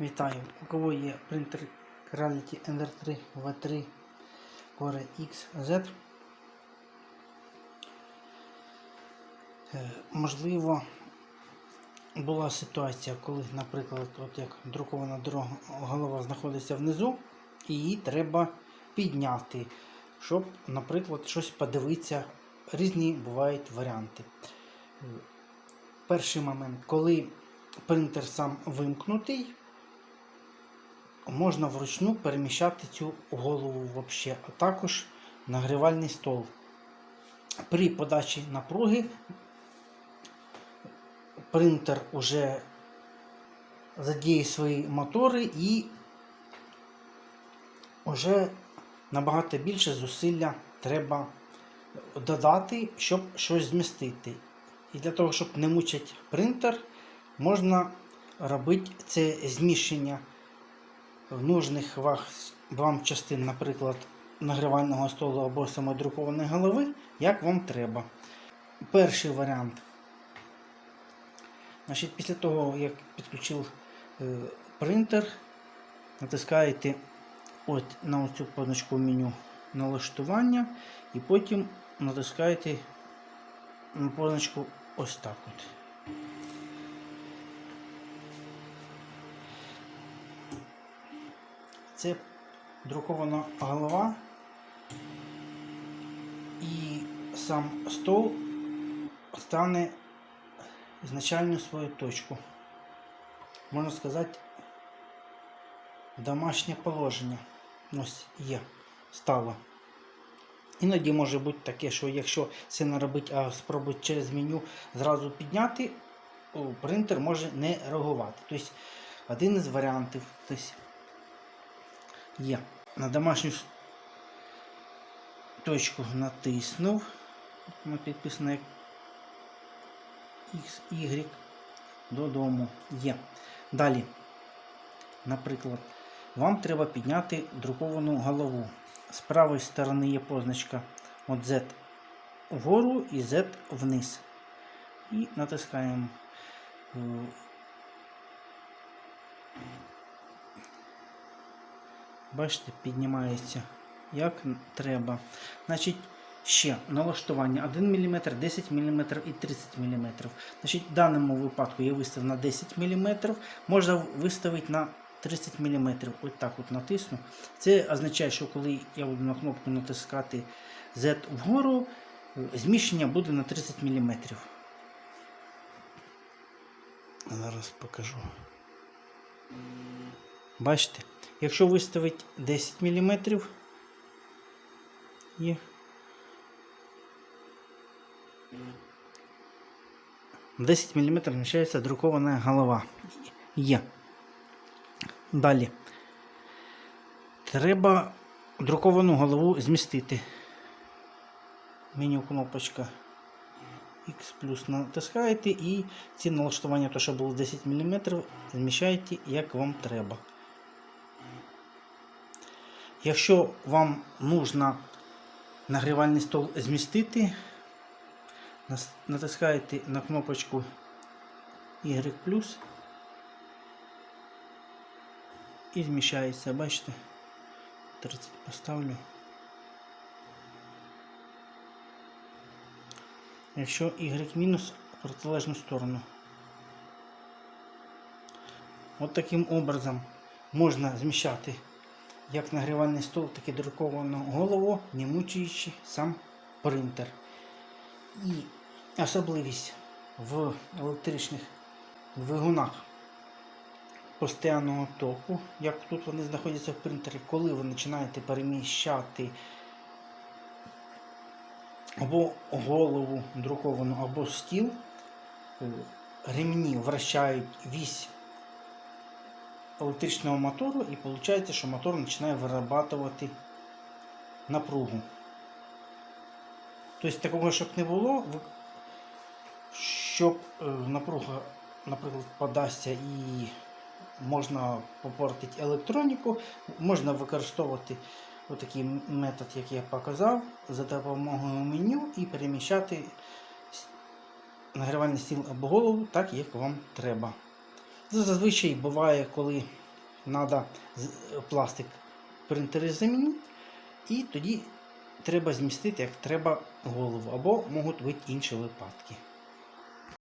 Вітаю! У кого є принтер Creality Ender3 V3 Core XZ. Е, Можливо, була ситуація, коли, наприклад, от як друкована голова знаходиться внизу, і її треба підняти, щоб, наприклад, щось подивитися. Різні бувають варіанти. Е, Перший момент, коли принтер сам вимкнутий, можна вручну переміщати цю голову вообще, а також нагрівальний стол. При подачі напруги принтер уже задіє свої мотори і вже набагато більше зусилля треба додати, щоб щось змістити. І для того, щоб не мучити принтер, можна робити це зміщення нужних вам частин, наприклад, нагрівального столу або самодрукованої голови, як вам треба. Перший варіант. Значить, після того, як підключив е, принтер, натискаєте от на цю позначку меню налаштування і потім натискаєте на позначку ось так от. Це друкована голова і сам стол стане ізначальну свою точку. Можна сказати, домашнє положення. Ось є, стало. Іноді може бути таке, що якщо це не робить, а спробувати через меню зразу підняти, принтер може не реагувати. Тобто один із варіантів. Тобто, є. На домашню точку натиснув. Вона підписана як X, Y додому. Є. Далі, наприклад, вам треба підняти друковану голову. З правої сторони є позначка от Z вгору і Z вниз. І натискаємо. Бачите, піднімається як треба. Значить, ще налаштування 1 мм, 10 мм і 30 мм. Значить, в даному випадку я виставив на 10 мм, можна виставити на 30 мм. Ось так от натисну. Це означає, що коли я буду на кнопку натискати Z вгору, зміщення буде на 30 мм. Зараз покажу. Бачите? Якщо виставити 10 мм і 10 мм зміщається друкована голова. Є. Далі. Треба друковану голову змістити. Меню кнопочка X плюс натискаєте і ці налаштування, то що було 10 мм, зміщаєте як вам треба. Якщо вам нужно нагрівальний стол змістити, натискаєте на кнопочку Y і зміщається, бачите? 30 поставлю. Якщо Y мінус в протилежну сторону. От таким образом можна зміщати як нагрівальний стол, так і друковану голову, не мучуючи сам принтер. І особливість в електричних двигунах постійного току, як тут вони знаходяться в принтері, коли ви починаєте переміщати або голову друковану, або стіл, е, ремні вращають вісь електричного мотору і виходить, що мотор починає вирабатувати напругу. Тобто такого, щоб не було, щоб е, напруга, наприклад, подасться і можна попортити електроніку, можна використовувати отакий метод, як я показав, за допомогою меню і переміщати нагрівальний стіл або голову так, як вам треба. Це зазвичай буває, коли треба пластик принтери замінити, і тоді треба змістити, як треба голову, або можуть бути інші випадки.